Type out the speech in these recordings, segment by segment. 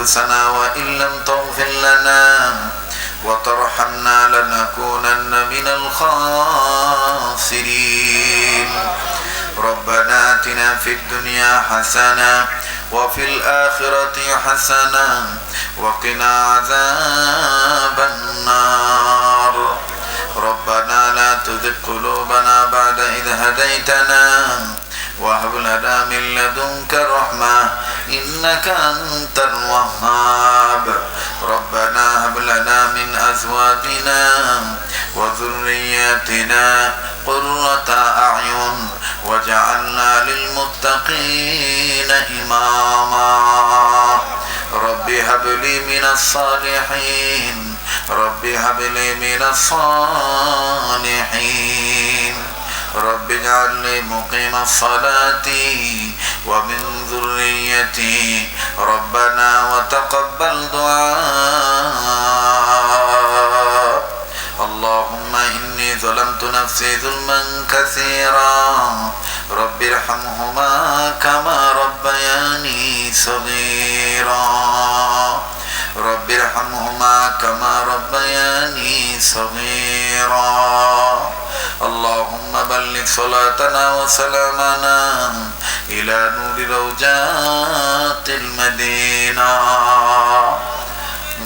أنفسنا وإن لم تغفر لنا وترحمنا لنكونن من الخاسرين. ربنا آتنا في الدنيا حسنة وفي الآخرة حسنة وقنا عذاب النار. ربنا لا تذق قلوبنا بعد إذ هديتنا وهب لنا من لدنك رحمة إنك أنت الوهاب. ربنا هب لنا من أزواجنا وذرياتنا قرة أعين وجعلنا للمتقين إماما. رب هب لي من الصالحين. رب هب لي من الصالحين. رب اجعلني مقيم الصلاة ومن ذريتي ربنا وتقبل دعاء. اللهم إني ظلمت نفسي ظلما كثيرا. رب ارحمهما كما ربياني صغيرا. رب ارحمهما كما ربياني صغيرا. اللهم بلغ صلاتنا وسلامنا إلى نور روجات المدينة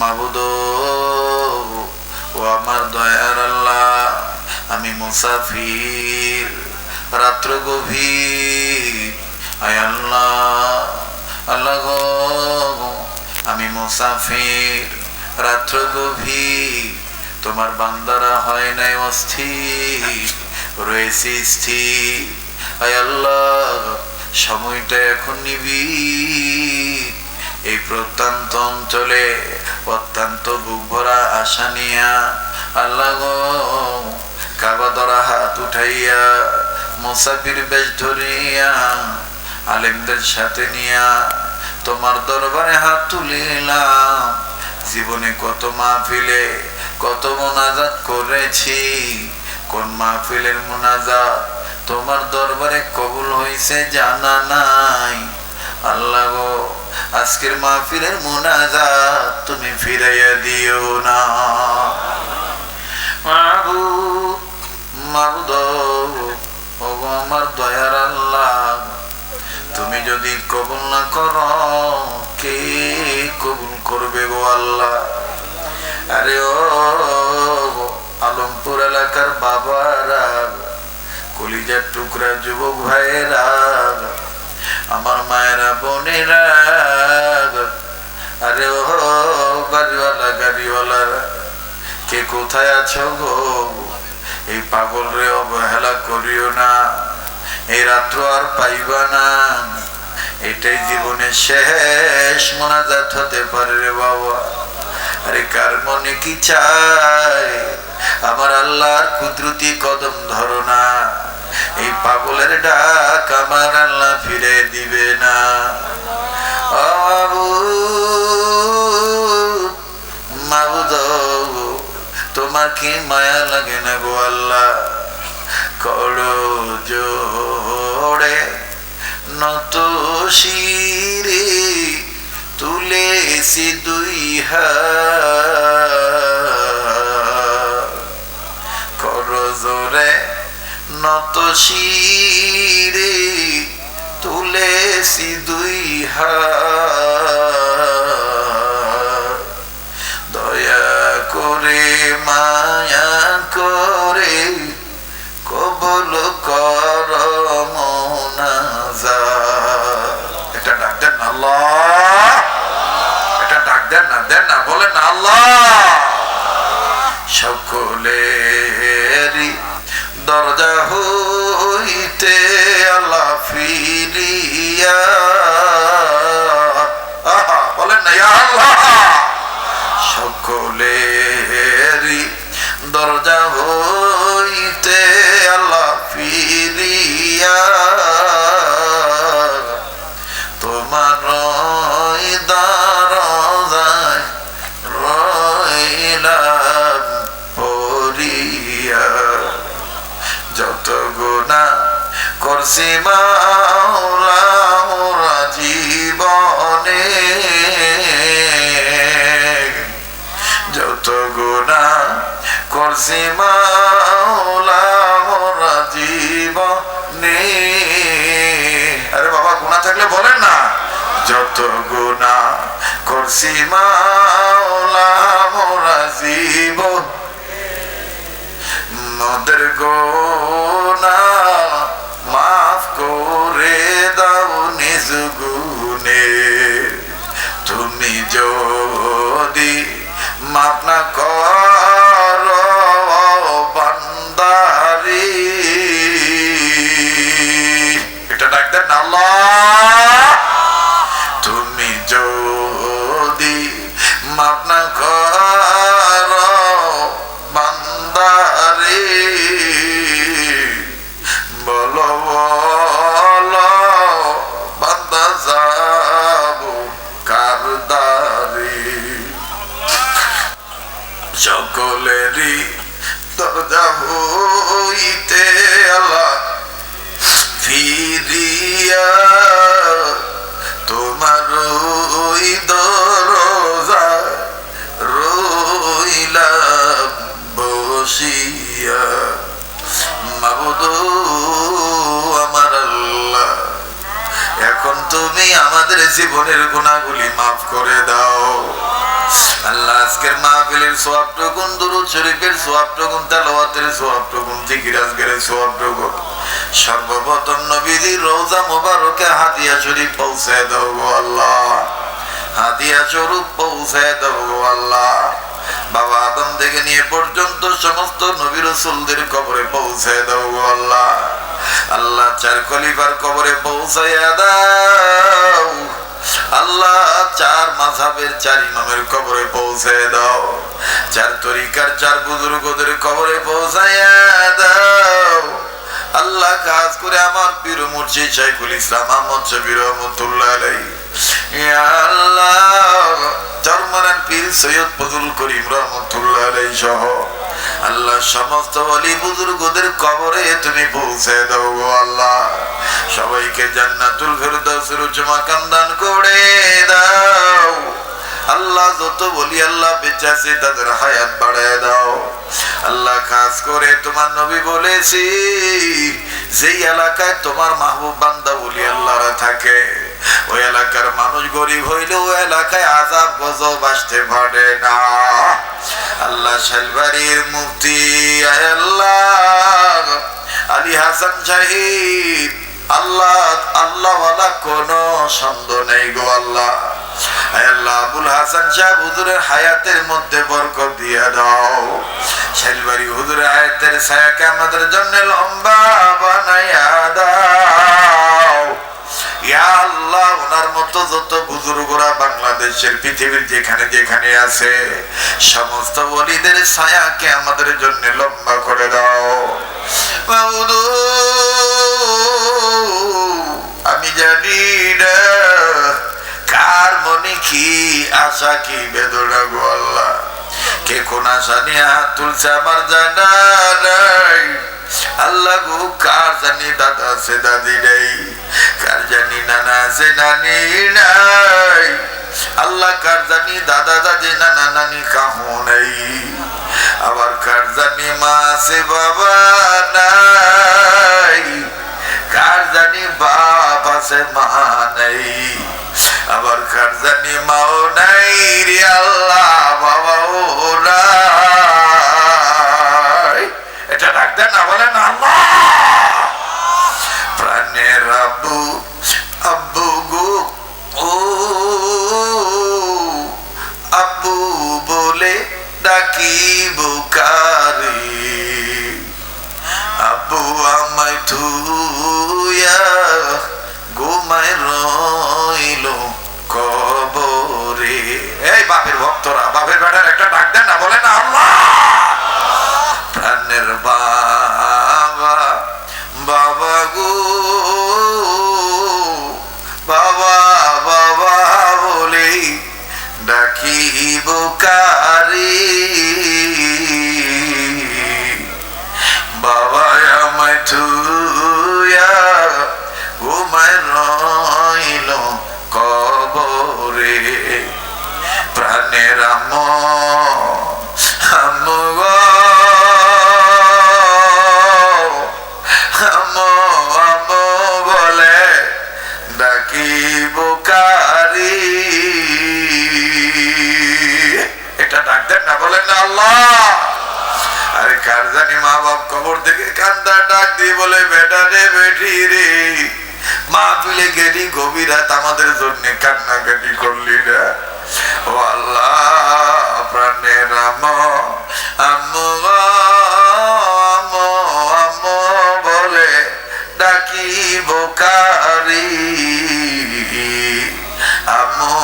মাবুদ ও আমার দয়ার আল্লাহ আমি মুসাফির রাত্র গভীর আয় আল্লাহ আল্লাহ গো আমি মুসাফির রাত্র গভীর তোমার বান্দারা হয় নাই অস্থির, রয়েছে স্থির। আল্লাহ, সময়টা এখন নিবি। এই প্রত্যন্ত অঞ্চলে অত্যন্ত বুক ভরা আশা নিয়া, আল্লাহ কাবা ধরা হাত উঠাইয়া, মুসাফির বেশ ধরিয়া, আলেমদের সাথে নিয়া তোমার দরবারে হাত তুলিলাম। জীবনে কত মাহফিলে কত মোনাজাত করেছি, কোন মাহফিলের মোনাজাত? তোমার দরবারে কবুল হয়েছে জানা নাই। আল্লাহ গো, আজকের মাহফিলের মোনাজাত তুমি ফিরাইয়া দিও না। আমার দয়ার আল্লাহ, তুমি যদি কবুল না করো, কে কবুল করবে গো আল্লাহ? আরে ও আলমপুর এলাকার বাবারা, কলিজার টুকরা যুবক ভাইয়েরা, আমার মায়েরা বোনেরা, আরে ও, গাড়িওয়ালা, গাড়িওয়ালারা, কে কোথায় আছো গো? এই পাগল রে, অবহেলা করিও না, এই রাত্র আর পাইবা না, এটাই জীবনের শেষ মোনাজাত হতে পারে রে বাবা। আরে কার মনে কি চায় আমার আল্লাহর কুদরতি কদম ধরো না। এই পাগলের ডাক আমার আল্লাহ ফিরে দিবে না। তোমার কি মায়া লাগে না গো আল্লাহ? করো জোড়ে নত শিরে তুলেছি দুই কর নত শিরে তুলেছি দুই দয়া দেন না বলেন না আল্লাহ। সকলেরই দরজা হইতে আল্লাহ ফিরিয়া। আহা, বলেন না আল্লাহ। সে মাওলা ওরা জীবনে যত গুণা করছে মাওলা ওরা জীবনে আরে বাবা, গুণা থাকলে বলেন না। যত গুণা করছি মাওলা মোরা জীব মদের গোনা নিজ তুমি যদি মাফ না কর বান্দারি। এটা ডাক দেন আল্লাহ। তুমি আমাদের জীবনের গুণাগুলি মাফ করে দাও। আল্লাহ, আজকের মাহফিলের সোয়াবটুকুন, দুরুদ শরীফের সোয়াবটুকুন সোয়াবটুকুন, জিকির আজকের সোয়াবটুকুন। সর্বপ্রথম মোবারকে শরীফ পৌঁছে দাও গো আল্লাহ। স্বরূপ পৌঁছে দাও গো আল্লাহ। বাবা আদম থেকে নিয়ে পর্যন্ত সমস্ত নবী রসুলদের কবরে পৌঁছে দাও গো আল্লাহ। আল্লাহ চার খলিফার কবরে পৌঁছাইয়া দাও। আল্লাহ চার মাঝাবের চার ইমামের কবরে পৌঁছে দাও। চার তরিকার চার বুজুর্গদের কবরে পৌঁছাইয়া দাও। আল্লাহ কাজ করে আমার পীর মুর্শিদ শাইখুল ইসলাম আহমদ শবির রহমতুল্লাহ আল্লাহ চরমনার পীর সৈয়দ ফজল করিম রহমতুল্লাহ সহ। আল্লাহ, সমস্ত অলি বুজুর্গদের কবরে তুমি পৌঁছে দাও গো আল্লাহ। সবাইকে জান্নাতুল ফেরদাউসের উচ্চ মাকাম করে দাও। আল্লাহ, যত বলি আল্লাহ, বেঁচে তাদের হায়াত বাড়ায় দাও। আল্লাহ, খাস করে তোমার নবী বলেছি, যেই এলাকায় তোমার মাহবুব বান্দা বলি আল্লাহরা থাকে ওই এলাকার মানুষ গরিব হইলে ওই এলাকায় আজাব গজব আসতে পারে না। আল্লাহ শালবাড়ির মুক্তি আল্লাহ। আলী হাসান শাহিদ আল্লাহ আল্লাহ নেই গো আল্লাহ। আল্লাহ, আবুল হাসান সাহেব হুজুরের হায়াতের মধ্যে বরকত দিয়ে দাও। শেলবাড়ি হুজুরের হায়াতের ছায়াকে আমাদের জন্য লম্বা বানাইয়া দাও। ইয়া আল্লাহ ওনার মতো যত বুজুর্গরা বাংলাদেশের পৃথিবীর যেখানে যেখানে আছে, সমস্ত বলিদের ছায়াকে আমাদের জন্য লম্বা করে দাও। আমি জানি না কার মনে কি আশা, কি বেদনা গো আল্লাহ। কে কোন আশা নিয়ে হাত তুলছে আমার জানা নাই। আল্লাহ গো, কার জানি দাদা আছে দাদি নেই? কার জানি নানা আছে নানি নাই? আল্লাহ কার জানি দাদা দাদি নানা নানি কাহো নেই? আবার কার জানি মা আছে বাবা নাই? কার জানি বাপ আছে মা নেই? আবার কার জানি মাও নাই রে আল্লাহ, বাবা গো জানি মা বাপ থেকে কান্দা ডাক দিয়ে বলে, বেটা রে রে, মা তুলে গেলি, গভীর রাত আমাদের জন্য কান্নাকাটি করলি না ও আল্লাহ, প্রাণের রাম আম্মু আম্মু বলে ডাকি বোকারি আম্মু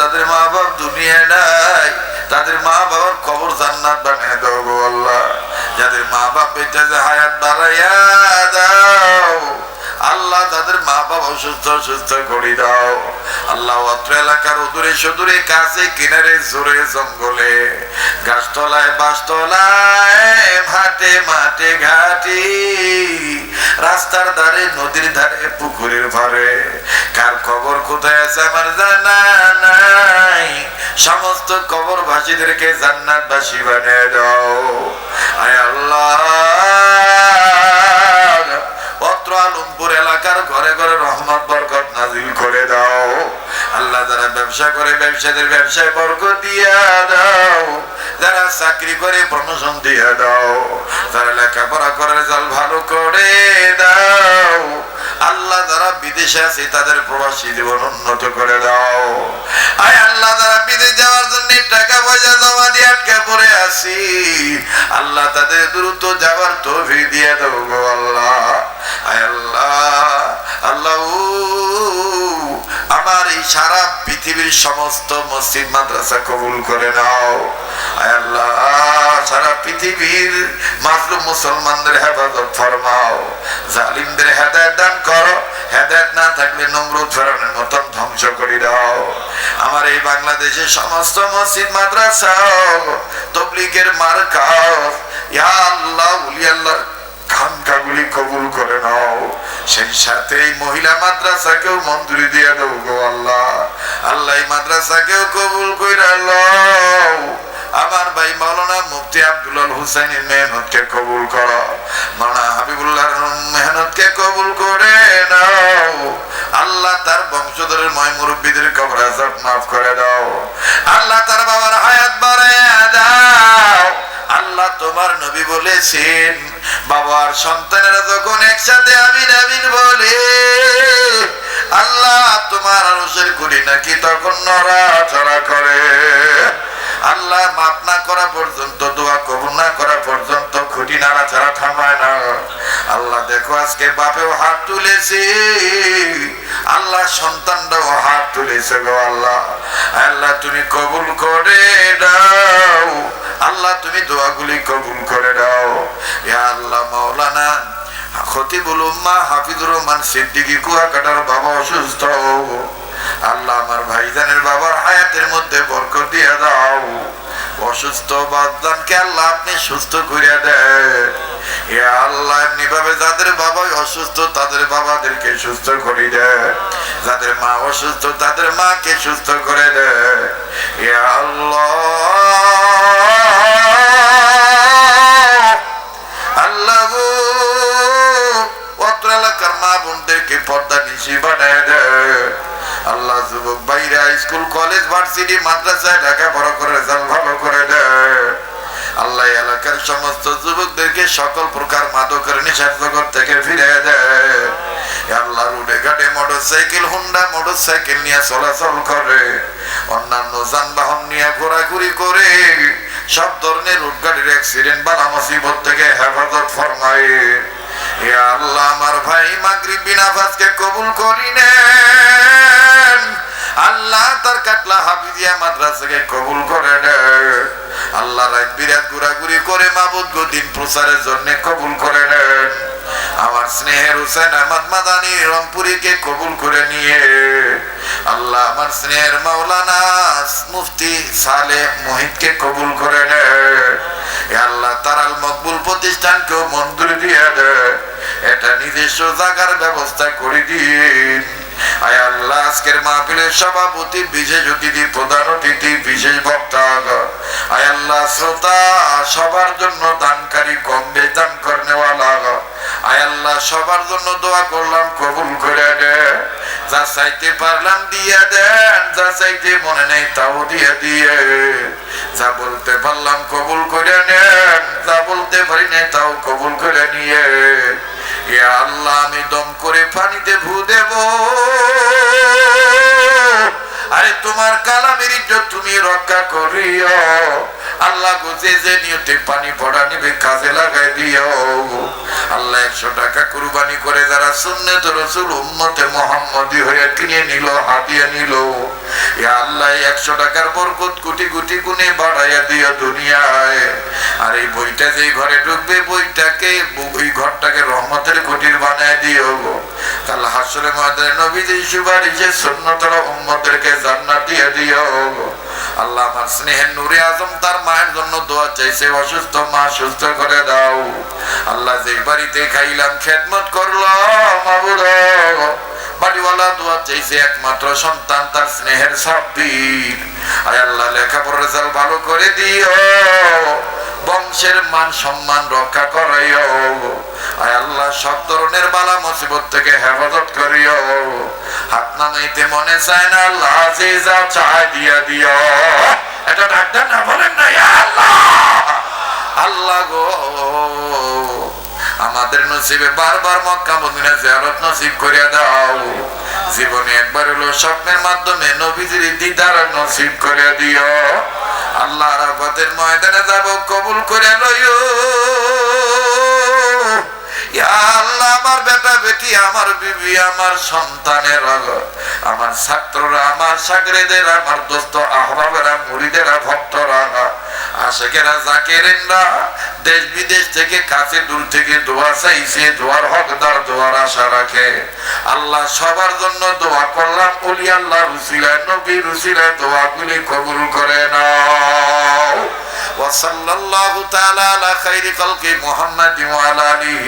যাদের মা বাপ দুনিয়া নাই। তাদের মা বাবার কবর জান্নাত বানিয়ে দাও গো আল্লাহ। যাদের মা বাপ বেটা যে হায়াত বাড়াইয়া দাও। আল্লাহ তাদের মা বাবা সুস্থ সুস্থ করে দাও। আল্লাহ অত্র এলাকার উদূরে সুদূরে কাছে, কিনারে জোরে জঙ্গলে। গাছতলায়, বাসতলায়, মাঠে মাঠে ঘাটি, রাস্তার ধারে, নদীর ধারে, পুকুরের ভরে। কার খবর কোথায় আছে আমার জানা নাই। সমস্ত কবর ভাসীদেরকে জান্নাত বাসী বানিয়ে দাও। আয় আল্লাহ। আলমপুর এলাকার ঘরে ঘরে রহমত, বরকত নাজিল করে দাও। আল্লাহ যারা ব্যবসা করে ব্যবসাদের ব্যবসায় বরকত দিয়া দাও। যারা চাকরি করে প্রমোশন দিয়ে দাও। যারা লেখাপড়া করে জাল ভালো করে দাও। আল্লাহ যারা বিদেশে আছে, তাদের প্রবাসী জীবন উন্নত করে দাও। আয় আল্লাহ যারা বিদেশ যাওয়ার জন্য টাকা পয়সা জমা দিয়ে আটকে পড়ে আসি আল্লাহ তাদের দ্রুত যাওয়ার তৌফিক দিয়ে দেবো আল্লাহ। আল্লাহ আল্লাহ আমার এই সারা পৃথিবীর সমস্ত মসজিদ, মাদ্রাসা কবুল করে নাও। সারা পৃথিবীর মাজলুম মুসলমানদের হেফাজত ফরমাও। জালিমদের হেদায়ত দান করো। হেদায়ত না থাকলে নমরুদ ফেরানোর মতন ধ্বংস করে দাও। আমার এই বাংলাদেশের সমস্ত মসজিদ, মাদ্রাসা, তবলিগের মার্কাও ইয়া আল্লাহ উলি খানকাগুলি কবুল করে নাও। সেই সাথে এই মহিলা মাদ্রাসাকেও মঞ্জুরি দিয়ে দেবো গো আল্লাহ। আল্লাহ মাদ্রাসাকেও কবুল কইরা লও। আমার ভাই মাওলানা মুফতি আব্দুল মেহনতকে কবুল করো। মানা মেহনতকে কবুল করে নাও। আল্লাহ তার বংশধরের ময় মুরব্বীদের কবর মাফ করে দাও। আল্লাহ তার বাবার হায়াত বাড়ায় দাও। আল্লাহ তোমার নবী বলেছেন, বাবার সন্তানেরা যখন একসাথে আমিন আমিন বলে, আল্লাহ তোমার আরশের করি নাকি তখন নড়াচড়া করে। আল্লাহ মাপ না করা পর্যন্ত, দোয়া কবুল না করা পর্যন্ত খুঁটি নাড়াচাড়া থামায় না। আল্লাহ দেখো আজকে বাপেও হাত তুলেছে। আল্লাহ সন্তানরাও হাত তুলেছে গো আল্লাহ। আল্লাহ তুমি কবুল করে দাও। আল্লাহ, তুমি দোয়াগুলি কবুল করে দাও ইয়া আল্লাহ মাওলানা, খতিবুল উম্মা হাফিজুর রহমান সিদ্দিকী কুয়াকাটার বাবা অসুস্থ। আল্লাহ আমার ভাইজানের বাবার হায়াতের মধ্যে বরকত দিয়ে দাও। অসুস্থ বাদানকে আল্লাহ আপনি সুস্থ করিয়া এ আল্লাহ এমনি ভাবে যাদের বাবা অসুস্থ, তাদের বাবাদেরকে সুস্থ করে দেয় যাদের মা অসুস্থ, তাদের মাকে সুস্থ করে দেয় আল্লাহ আল্লাহ অত্র এলাকার মা বোনদেরকে পর্দা নিশি বানায় দেয় আল্লাহ যুবক বাইরা স্কুল, কলেজ, ভার্সিটি, মাদ্রাসায় ঢাকা বড় করে রেজাল্ট ভালো করে দেয়। আল্লাহ এলাকার সমস্ত যুবকদেরকে সকল প্রকার মাদকের জগৎ থেকে ফিরে দেয়। আল্লাহ রুডে ঘাটে motor cycle Honda motor cycle নিয়ে চলাচল করে। অন্যান্য যানবাহন নিয়ে ঘোরাঘুরি করে। সব ধরনের গাড়ির অ্যাক্সিডেন্ট বালা মুসিবত থেকে হেফাজত ফরমায়। আল্লাহ আমার ভাই মাগরিব বিনাফাজকে কবুল করি নেন আল্লাহ তার কাটলা হাফিজিয়া মাদ্রাসাকে কবুল করে আল্লাহ রাত বিরাট ঘোরাঘুরি করে মাবুদ দিন প্রচারের জন্য কবুল করে আমার স্নেহের হুসেন আহমদ মাদানি রংপুরীকে কবুল করে নিয়ে। আল্লাহ আমার স্নেহের মাওলানা মুফতি সালে মোহিতকে কবুল করে আল্লাহ তারাল মকবুল প্রতিষ্ঠানকেও মঞ্জুরি দিয়ে এটা নিজস্ব জায়গার ব্যবস্থা করে দিন। আজকের মাহফিলের সভাপতি, বিশেষ অতিথি, প্রধান অতিথি, বিশেষ বক্তা আয় শ্রোতা, সবার জন্য দানকারী, কম আয় আল্লাহ আল্লাহ সবার জন্য দোয়া করলাম, কবুল করে দে। যা চাইতে পারলাম, দিয়ে দেন। যা চাইতে মনে নেই, তাও দিয়ে দিয়ে। যা বলতে পারলাম, কবুল করে নেন। যা বলতে পারি নাই, তাও কবুল করে নিয়ে। আল্লাহ আমি দম করে পানিতে ভু দেব। আরে তোমার কালামের ইজ্জত তুমি রক্ষা করিও। আল্লাহ গুজে যে নিয়তে পানি পড়া নিবে, কাজে লাগাই দিও। আল্লাহ একশো টাকা কুরবানি করে যারা সুন্নত রসুল উম্মতে মোহাম্মদি হয়ে কিনে নিল হাতিয়ে নিল। আল্লাহ, একশো টাকার বরকত কোটি কোটি গুণে বাড়াইয়া দিও দুনিয়ায়। আর এই বইটা যে ঘরে ঢুকবে, বইটাকে, ওই ঘরটাকে রহমতের কুটির বানায় দিও। গো কাল হাসরে ময়দানে নবী যে সুপারিশে সুন্নতর উম্মতদেরকে জান্নাত দিয়ে দিও। গো আল্লাহ আমার স্নেহের আজম তার মায়ের জন্য দোয়া চাইছে, অসুস্থ মা সুস্থ করে দাও। আল্লাহ যে বাড়িতে খাইলাম, খেদমত করল বাড়িওয়ালা দোয়া চাইছে, একমাত্র সন্তান তার স্নেহের সাব্বির আয় আল্লাহ, লেখাপড়ার রেজাল্ট ভালো করে দিও। বংশের মান সম্মান রক্ষা করাইও আয় আল্লাহ, সব ধরনের বালা মুসিবত থেকে হেফাজত করিও। হাত নামাইতে মনে চায় না, আল্লাহ যে চায় দিয়া দিও। এটা ডাক্তার না, বলেন না আল্লাহ! আল্লাহ গো! আমাদের নসিবে বারবার মক্কা মদিনা জিয়ারত নসিব করিয়া দাও। জীবনে একবার হলো স্বপ্নের মাধ্যমে নবীজির দিদার নসিব করিয়া দিও। আল্লাহ রাফাতের ময়দানে যাব আমার বেটা বেটি আমার বিবি আমার সন্তানের আমার ছাত্ররা আমার সাগরেদের আমার দোস্ত আহবাবেরা মুড়িদেরা ভক্তরা আশেকেরা জাকেরেনরা দেশ বিদেশ থেকে কাছে দূর থেকে দোয়া চাইছে দোয়ার হকদার দোয়ার আশা রাখে আল্লাহ সবার জন্য দোয়া করলাম বলি আল্লাহ রুসিলায় নবী রুসিলায় দোয়াগুলি কবুল করে নাও وصلى الله تعالى على خير خلق محمد وعلى آله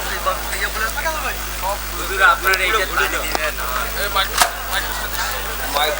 হুজুর আপনার এইটা টানি দিবেন মাইক মাইক